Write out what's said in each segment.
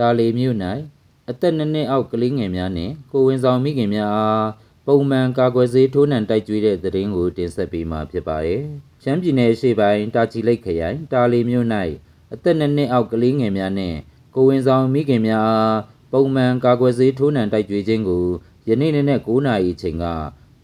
တာလီမြို့၌အသက်နှစ်နှစ်အောက်ကလေးငယ်များနှင့်ကိုယ်ဝန်ဆောင်မိခင်များအားပုံမှန်ကာကွယ်ဆေးထိုးနှံတိုက်ကျွေးတဲ့သတင်းကိုတင်ဆက်ပေးမှာဖြစ်ပါတယ်။ရှမ်းပြည်နယ်အရှေ့ပိုင်းတာချီလိတ်ခရိုင်တာလီမြို့၌အသက်နှစ်နှစ်အောက်ကလေးငယ်များနှင့်ကိုယ်ဝန်ဆောင်မိခင်များအားပုံမှန်ကာကွယ်ဆေးထိုးနှံတိုက်ကျွေးခြင်းကိုယနေ့နေ့နဲ့9နာရီအချိန်က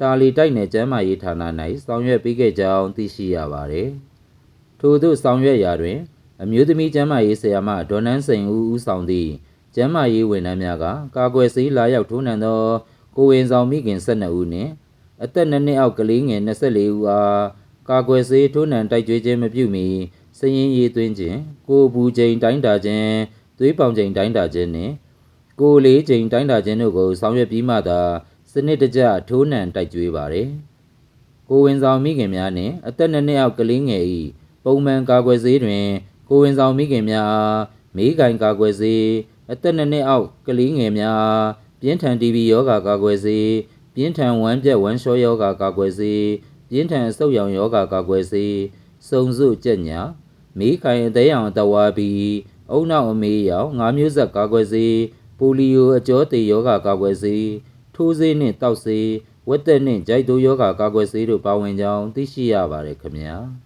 တာလီတိုက်နယ်ကျန်းမာရေးဌာန၌ဆောင်ရွက်ပေးခဲ့ကြောင်းသိရှိရပါတယ်။ထို့သို့ဆောင်ရွက်ရာတွင် အမျိုးသမီးကျန်းမာရေးဆရာမဒေါ်နန်းစိန်ဦးဦးဆောင်သည့်ကျန်းမာရေးဝန်ထမ်းများကကာကွယ်ဆေးလာရောက်ထိုးနှံသောကိုယ်ဝန်ဆောင်မိခင်12ဦးနှင့်အသက်2နှစ်အောက်ကလေးငယ်24ဦးအားကာကွယ်ဆေးထိုးနှံတိုက်ကျွေးခြင်းမပြုမီစည်ရင်းရေးသွင်းခြင်းကိုယ်အပူချိန်တိုင်းတာခြင်းသွေးပေါင်ချိန်တိုင်းတာခြင်းနှင့်ကိုယ်အလေးချိန်တိုင်းတာခြင်းတို့ကိုဆောင်ရွက်ပြီးမှသာစနစ်တကျထိုးနှံတိုက်ကျွေးပါသည်ကိုယ်ဝန်ဆောင်မိခင်များနှင့်အသက်2နှစ်အောက်ကလေးငယ်၏ပုံမှန်ကာကွယ်ဆေးတွင် ကိုယ်ဝန်ဆောင်မိခင်များအားမေးကင်ကာကွယ်ဆေးအသက်2နှစ်အောက်ကလေးငယ်များအားပြင်းထန် TB ရောဂါကာကွယ်ဆေးပြင်းထန်ဝမ်းပြက်ဝမ်းလျှောရောဂါကာကွယ်ဆေးပြင်းထန်အဆုတ်ရောင်ရောဂါကာကွယ်ဆေးစုံစုကြက်ညာမေးခိုင်အသေးရောင်အတဝါဘီအုံနောက်အမေးရောင်ငါးမျိုးဆက်ကာကွယ်ဆေးပိုလီယိုအကျောသေးရောဂါကာကွယ်ဆေးထိုးဆေးနှင့်တောက်ဆေးဝက်သက်နှင့်ဂျိုက်တိုးရောဂါကာကွယ်ဆေးတို့ပါဝင်ကြောင်းသိရှိရပါတယ်ခင်ဗျာ။